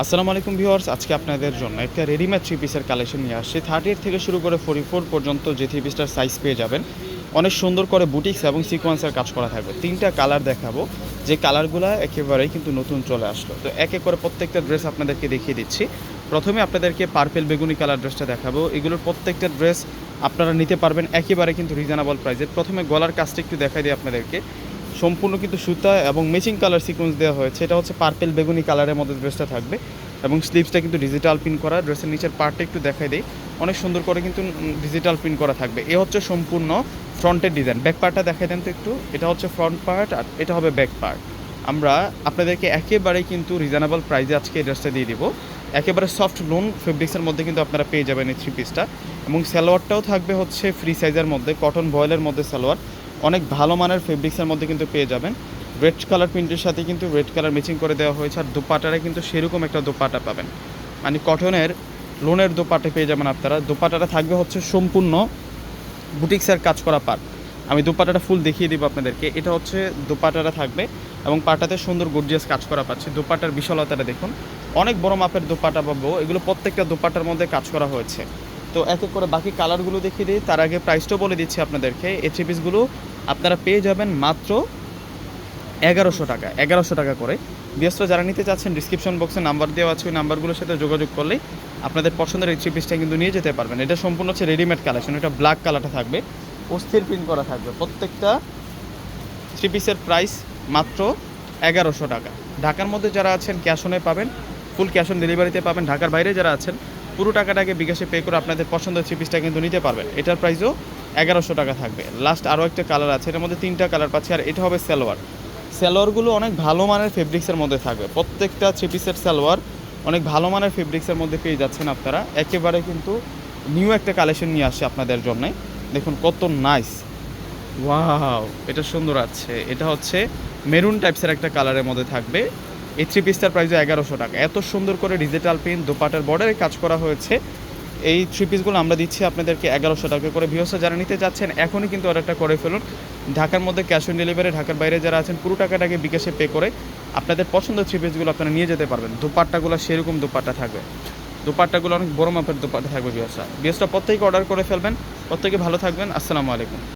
আসসালামু আলাইকুম ভিউয়ার্স, আজকে আপনাদের জন্য একটা রেডিমেড থ্রি পিসের কালেকশন নিয়ে আসছি। থার্টি এইট থেকে শুরু করে ফোর্টি ফোর পর্যন্ত যে থ্রি পিসটার সাইজ পেয়ে যাবেন, অনেক সুন্দর করে বুটিক্স এবং সিকোয়েন্সের কাজ করা থাকবে। তিনটা কালার দেখাবো, যে কালারগুলো একেবারেই কিন্তু নতুন চলে আসলো। তো এক এক করে প্রত্যেকটা ড্রেস আপনাদেরকে দেখিয়ে দিচ্ছি। প্রথমে আপনাদেরকে পার্পেল বেগুনি কালার ড্রেসটা দেখাবো। এগুলোর প্রত্যেকটা ড্রেস আপনারা নিতে পারবেন একেবারে কিন্তু রিজনেবল প্রাইসে প্রথমে গলার কাজটা একটু দেখাই দিই আপনাদেরকে। সম্পূর্ণ কিন্তু সুতা এবং ম্যাচিং কালার সিকোয়েন্স দেওয়া হয়েছে। এটা হচ্ছে পার্পেল বেগুনি কালারের মধ্যে ড্রেসটা থাকবে এবং স্লিভসটা কিন্তু ডিজিটাল প্রিন্ট করা। ড্রেসের নিচের পার্টটা একটু দেখাই দিই। অনেক সুন্দর করে কিন্তু ডিজিটাল প্রিন্ট করা থাকবে। এ হচ্ছে সম্পূর্ণ ফ্রন্টের ডিজাইন ব্যাক পার্টটা দেখাই দেন তো একটু। এটা হচ্ছে ফ্রন্ট পার্ট আর এটা হবে ব্যাক পার্ট আমরা আপনাদেরকে একেবারেই কিন্তু রিজনেবল প্রাইসে আজকে এই ড্রেসটা দিয়ে দিব। একেবারে সফট লোন ফেব্রিক্সের মধ্যে কিন্তু আপনারা পেয়ে যাবেন এই থ্রি পিসটা এবং সালোয়ারটাও থাকবে হচ্ছে ফ্রি সাইজের মধ্যে। কটন বয়েলের মধ্যে সালোয়ার। অনেক ভালো মানের ফেব্রিক্সের মধ্যে কিন্তু পেয়ে যাবেন। রেড কালার প্রিন্টের সাথে কিন্তু রেড কালার ম্যাচিং করে দেওয়া হয়েছে আর দোপাটারে কিন্তু সেরকম একটা দোপাটা পাবেন। মানে কটনের লোনের দোপাটে পেয়ে যাবেন আপনারা। দোপাটাটা থাকবে হচ্ছে সম্পূর্ণ বুটিক্সের কাজ করা পার্ট আমি দোপাটাটা ফুল দেখিয়ে দিব আপনাদেরকে। এটা হচ্ছে দোপাটাটা থাকবে এবং পাটাতে সুন্দর গর্জিয়াস কাজ করা পাচ্ছে। দোপাটার বিশালতাটা দেখুন। অনেক বড় মাপের দোপাটা পাবো। এগুলো প্রত্যেকটা দোপাটার মধ্যে কাজ করা হয়েছে। তো এক করে বাকি কালারগুলো দেখিয়ে দিই। তার আগে প্রাইসটাও বলে দিচ্ছি আপনাদেরকে। এই থ্রি পিসগুলো আপনারা পেয়ে যাবেন মাত্র এগারোশো টাকা এগারোশো টাকা করে। বিএসটা যারা নিতে চাচ্ছেন ডিসক্রিপশন বক্সে নাম্বার দেওয়া আছে, ওই নাম্বারগুলোর সাথে যোগাযোগ করলেই আপনাদের পছন্দের এই থ্রি পিসটা কিন্তু নিয়ে যেতে পারবেন। এটা সম্পূর্ণ হচ্ছে রেডিমেড কালেকশন এটা ব্ল্যাক কালারটা থাকবে। অস্থির প্রিন্ট করা থাকবে। প্রত্যেকটা থ্রি পিসের প্রাইস মাত্র এগারোশো টাকা। ঢাকার মধ্যে যারা আছেন ক্যাশ অনে পাবেন ফুল ক্যাশ অন ডেলিভারিতে পাবেন। ঢাকার বাইরে যারা আছেন, পুরো টাকাটাকে বিকাশে পে করে আপনাদের পছন্দের থ্রি পিসটা কিন্তু নিতে পারবেন। এটার প্রাইসও এগারোশো টাকা থাকবে। লাস্ট আরও একটা কালার আছে, এটার মধ্যে তিনটা কালার পাচ্ছি, আর এটা হবে সালোয়ার। সালোয়ারগুলো অনেক ভালো মানের ফেব্রিক্সের মধ্যে থাকবে। প্রত্যেকটা থ্রি পিসের সালোয়ার অনেক ভালো মানের ফেব্রিক্সের মধ্যে পেয়ে যাচ্ছেন আপনারা। একেবারে কিন্তু নিউ একটা কালেকশন নিয়ে আসছে আপনাদের জন্যে। দেখুন কত নাইস ওয়াও এটা সুন্দর আছে। এটা হচ্ছে মেরুন টাইপসের একটা কালারের মধ্যে থাকবে। এই থ্রি পিসটার প্রাইস এগারোশো টাকা। এত সুন্দর করে ডিজিটাল প্রিন্ট দোপাটার বর্ডারে কাজ করা হয়েছে। এই থ্রি পিসগুলো আমরা দিচ্ছি আপনাদেরকে এগারোশো টাকা করে। ভিওসা যারা নিতে চাচ্ছেন এখনই কিন্তু অর্ডারটা করে ফেলুন। ঢাকার মধ্যে ক্যাশ অন ডেলিভারি ঢাকার বাইরে যারা আছেন, পুরো টাকাটাকে বিকাশে পে করে আপনাদের পছন্দের থ্রি পিসগুলো আপনারা নিয়ে যেতে পারবেন। দুপাট্টাগুলো সেরকম দুপাট্টা থাকবে। দুপাট্টাগুলো অনেক বড় মাপের দুপাট্টা থাকবে ভিওসা ভিওসটা প্রত্যেকে অর্ডার করে ফেলবেন। প্রত্যেকে ভালো থাকবেন। আসসালামু আলাইকুম।